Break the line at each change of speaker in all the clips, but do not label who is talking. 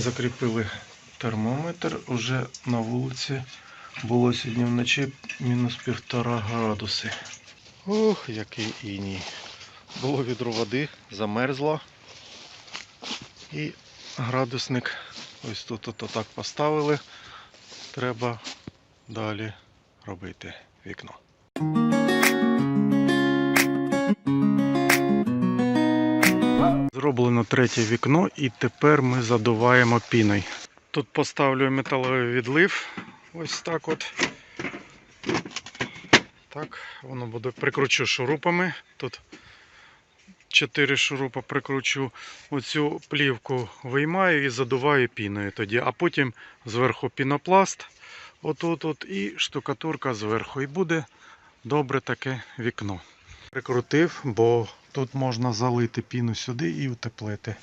закріпили термометр. Уже на вулиці було сьогодні вночі мінус півтора градуси. Ох, який іній. Було відро води, замерзло. І градусник ось тут от так поставили. Треба далі робити вікно. Зроблено третє вікно і тепер ми задуваємо піною. Тут поставлю металевий відлив. Ось так от. Так, воно буде прикручу шурупами. Тут 4 шурупа прикручу. Оцю плівку виймаю і задуваю піною тоді, а потім зверху пінопласт. Отут от і штукатурка зверху. І буде добре таке вікно. Прикрутив, бо тут можна залити піну сюди і утеплити.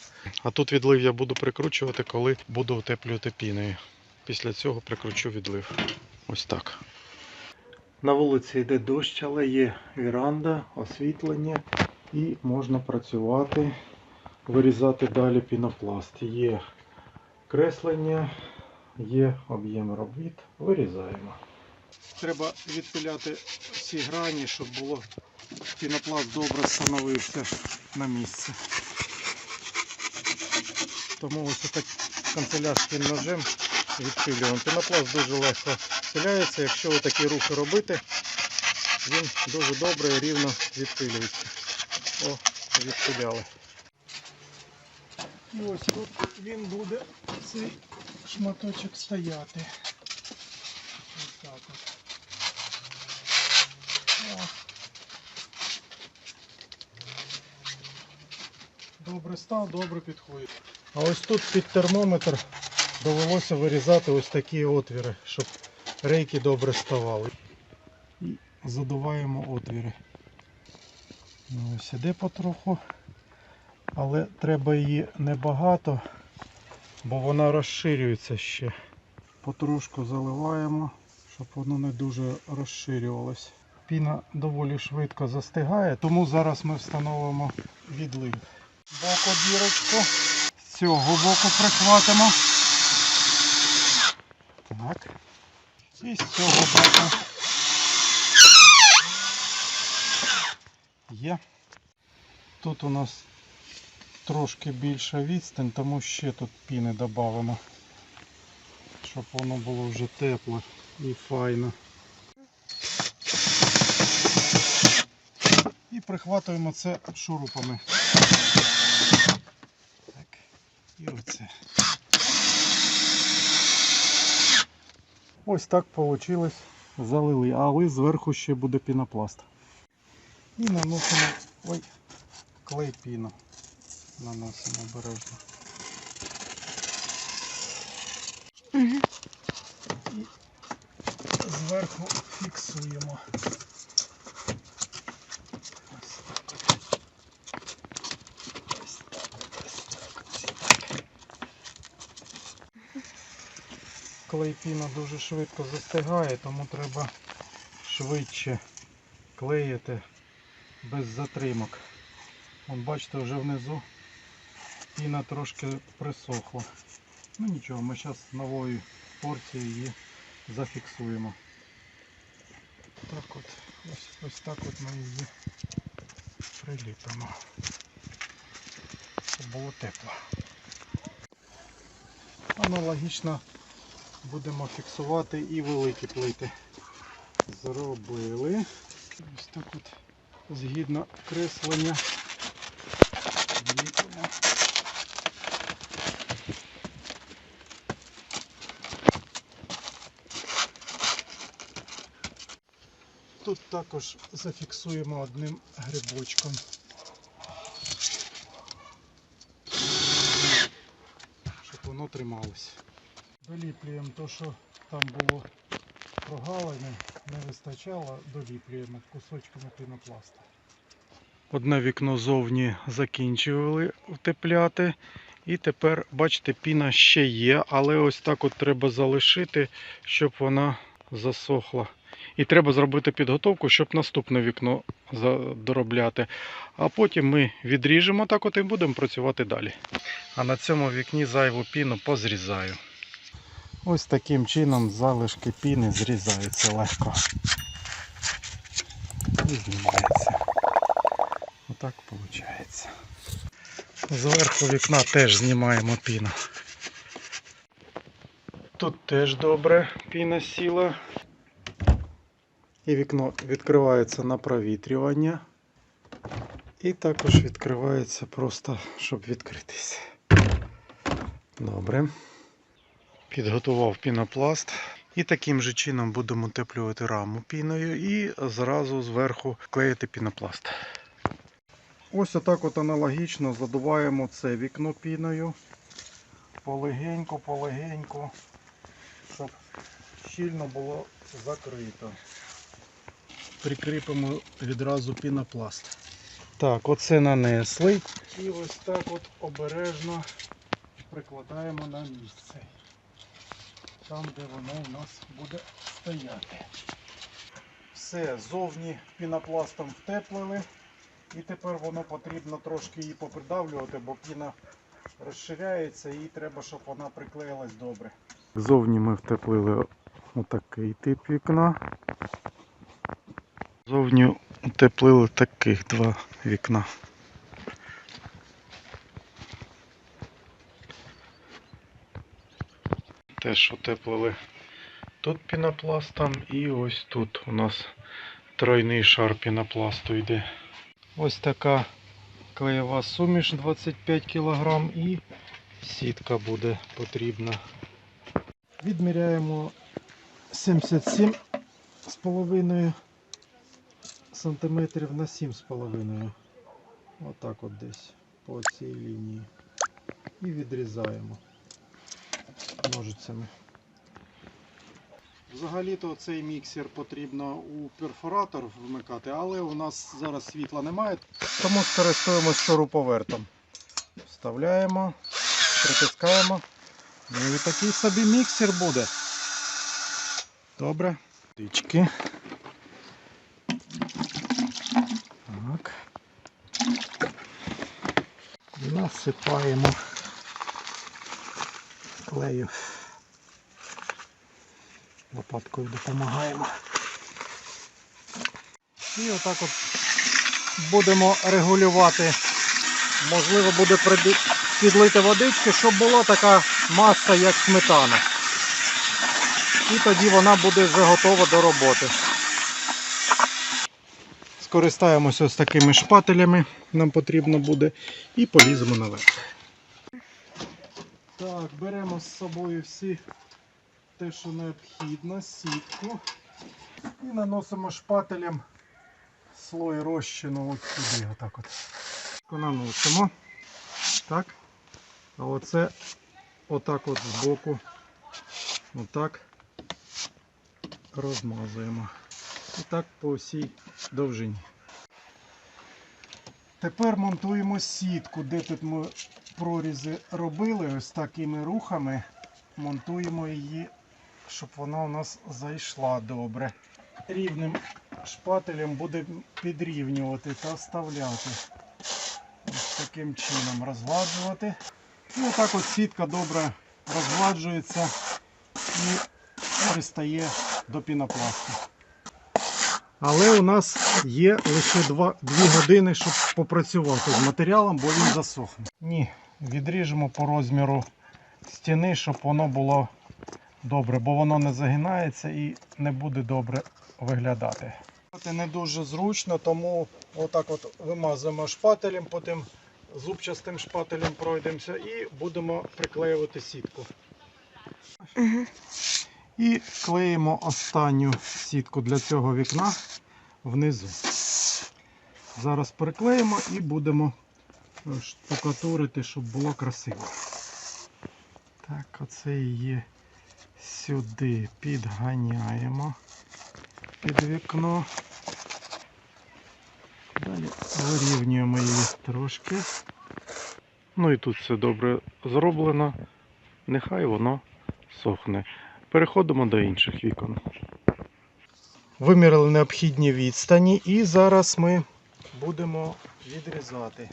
А тут відлив я буду прикручувати, коли буду утеплювати піною. Після цього прикручу відлив. Ось так. На вулиці йде дощ, але є віранда, освітлення і можна працювати, вирізати далі пінопласт. Є креслення, є об'єм робіт. Вирізаємо. Треба відпиляти всі грані, щоб було пінопласт добре встановився на місце. Тому ось так канцелярським ножем відпилюємо. Пінопласт дуже легко впиляється. Якщо такі рухи робити, він дуже добре і рівно відпилюється. О, відпиляли. І ось тут він буде цей шматочок стояти. Ось так от. О. Добре став, добре підходить. А ось тут під термометр довелося вирізати ось такі отвіри, щоб рейки добре ставали. І задуваємо отвіри. Ну, ось іде потроху. Але треба її небагато, бо вона розширюється ще. Потрошку заливаємо, щоб воно не дуже розширювалось. Піна доволі швидко застигає, тому зараз ми встановимо відлив. Боку дірочку. З цього боку прихватимо. Так. І з цього боку. Є. Тут у нас трошки більша відстань, тому ще тут піни додамо. Щоб воно було вже тепло і файно. І прихватуємо це шурупами. Так. І оце. Ось так вийшло. Залили, але зверху ще буде пінопласт. І наносимо ой, клей піну. Наносимо обережно. І зверху фіксуємо. Ось так. Ось так, ось так, ось так. Клей піна дуже швидко застигає, тому треба швидше клеїти без затримок. Вон бачите, вже внизу піна трошки присохла. Ну нічого, ми зараз новою порцією її зафіксуємо. Так от, ось, ось так от ми її приліпимо. Було тепло. Аналогічно будемо фіксувати і великі плити. Зробили. Ось так от згідно креслення. Ліпимо. Тут також зафіксуємо одним грибочком. Щоб воно трималось. Доліплюємо те, що там було прогалини, не вистачало, доліплюємо кусочками пінопласту. Одне вікно зовні закінчували утепляти. І тепер, бачите, піна ще є, але ось так от треба залишити, щоб вона засохла. І треба зробити підготовку, щоб наступне вікно доробляти. А потім ми відріжемо так от і будемо працювати далі. А на цьому вікні зайву піну позрізаю. Ось таким чином залишки піни зрізаються легко. І знімається. Отак виходить. Зверху вікна теж знімаємо піну. Тут теж добре піна сіла. І вікно відкривається на провітрювання. І також відкривається просто, щоб відкритися. Добре. Підготував пінопласт. І таким же чином будемо утеплювати раму піною і зразу зверху клеїти пінопласт. Ось отак от аналогічно задуваємо це вікно піною. Полегеньку, полегеньку, щоб щільно було закрито. Прикріпимо відразу пінопласт. Так, оце нанесли. І ось так от обережно прикладаємо на місце. Там, де воно у нас буде стояти. Все, зовні пінопластом втеплили. І тепер воно потрібно трошки її попридавлювати, бо піна розширяється і треба, щоб вона приклеїлась добре. Зовні ми втеплили отакий тип вікна. Зовні утеплили таких два вікна. Теж утеплили тут пінопластом і ось тут у нас тройний шар пінопласту йде. Ось така клеєва суміш 25 кг і сітка буде потрібна. Відміряємо 77 з половиною сантиметрів на 7 з половиною. Отак от десь по цій лінії. І відрізаємо ножицями. Взагалі-то цей міксер потрібно у перфоратор вмикати, але у нас зараз світла немає, тому скористуємося шуруповертом. Вставляємо, притискаємо. Ну і такий собі міксер буде. Добре. Тички. Так. Насипаємо клею. Лопаткою допомагаємо. І отак от будемо регулювати. Можливо, буде підлити водички, щоб була така маса, як сметана. І тоді вона буде вже готова до роботи. Скористаємося ось такими шпателями, нам потрібно буде, і поліземо наверх. Так, беремо з собою всі те, що необхідно, сітку. І наносимо шпателем слой розчину от сюди. Отак от. Наносимо. Так. А оце отак от збоку. Отак розмазуємо. І так по всій довжині. Тепер монтуємо сітку, де тут ми прорізи робили ось такими рухами. Монтуємо її, щоб вона у нас зайшла добре. Рівним шпателем буде підрівнювати та вставляти. Ось таким чином розгладжувати. І отак от сітка добре розгладжується і пристає до пінопласту. Але у нас є лише 2 години, щоб попрацювати з матеріалом, бо він засохне. Ні, відріжемо по розміру стіни, щоб воно було добре, бо воно не загинається і не буде добре виглядати. Не дуже зручно, тому отак от вимазуємо шпателем, потім зубчастим шпателем пройдемося і будемо приклеювати сітку. І клеїмо останню сітку для цього вікна внизу. Зараз приклеїмо і будемо е, штукатурити, щоб було красиво. Так, оце її сюди підганяємо під вікно. Далі вирівнюємо її трошки. Ну і тут все добре зроблено. Нехай воно сохне. Переходимо до інших вікон. Вимірили необхідні відстані і зараз ми будемо відрізати.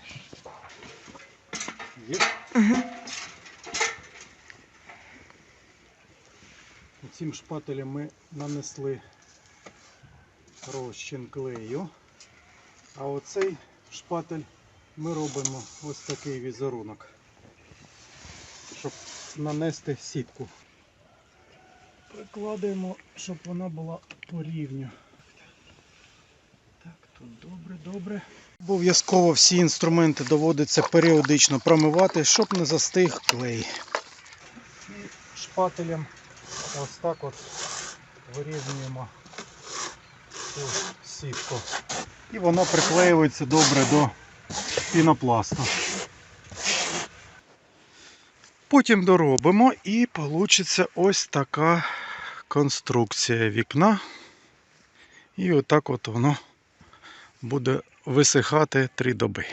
Цим шпателем ми нанесли розчин клею. А оцей шпатель ми робимо ось такий візерунок, щоб нанести сітку. Прикладаємо, щоб вона була по рівню. Так, тут добре, добре. Обов'язково всі інструменти доводиться періодично промивати, щоб не застиг клей. І шпателем ось так от вирівнюємо цю сітку. І воно приклеюється добре до пінопласту. Потім доробимо і вийде ось така конструкція вікна. І отак от воно буде висихати три доби.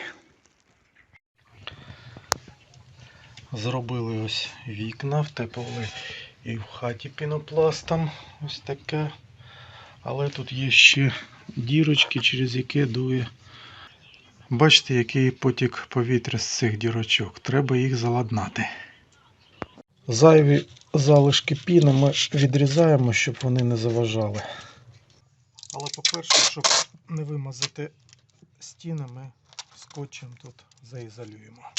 Зробили ось вікна, втепили і в хаті пінопластом. Ось таке. Але тут є ще дірочки, через які дує. Бачите, який потік повітря з цих дірочок. Треба їх заладнати. Зайві залишки піни ми відрізаємо, щоб вони не заважали. Але по-перше, щоб не вимазати стіни, ми скотчем тут заізолюємо.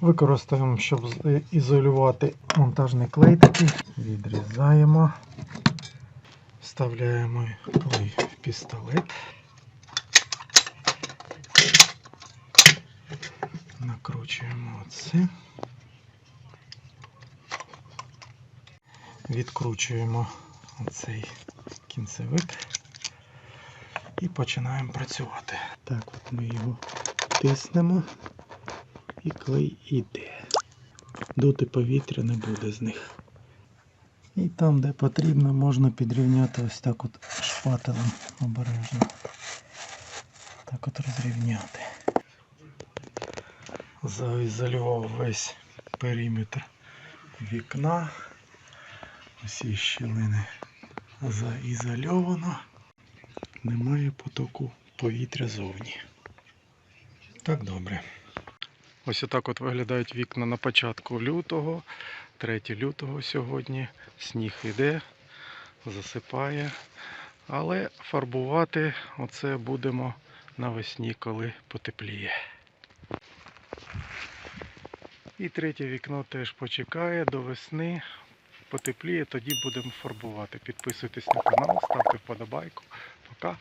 Використаємо, щоб ізолювати монтажний клей такий. Відрізаємо. Вставляємо клей в пістолет. Накручуємо оце. Відкручуємо оцей кінцевик і починаємо працювати. Так, от ми його тиснемо і клей іде. Дути повітря не буде з них. І там, де потрібно, можна підрівняти ось так от шпателем обережно. Так от розрівняти. Заізолював весь периметр вікна. Усі щілини заізольовано. Немає потоку повітря зовні. Так добре. Ось отак от виглядають вікна на початку лютого, 3 лютого сьогодні. Сніг іде, засипає. Але фарбувати оце будемо навесні, коли потепліє. І третє вікно теж почекає до весни. Потепліє, тоді будемо фарбувати. Підписуйтесь на канал, ставте вподобайку. Пока.